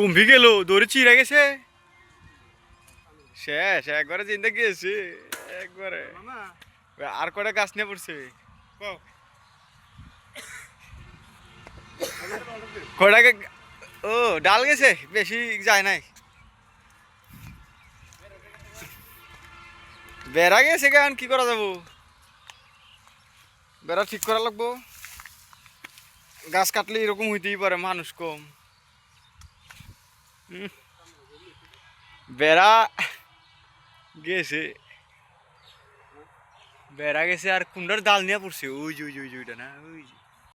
কুম্ভি গেল দৌড়ে চিরা গেছে। শেষ একবারে চিন্তা গিয়েছে একবারে। আর কটা গাছ নিয়ে পড়ছে? কটা গে- ও ডাল গেছে বেশি যায় নাই। বেড়া গেছে কেন কি করা যাব? বেড়া ঠিক করা লাগবো? গাছ কাটলে এরকম হইতেই পারে মানুষ কম। বেড়া গেছে। বেড়া গেছে আর কুন্ডার ডাল নিয়ে পড়ছে। ওই যে ওই যে ওই যে, ওইটা না, ওই যে।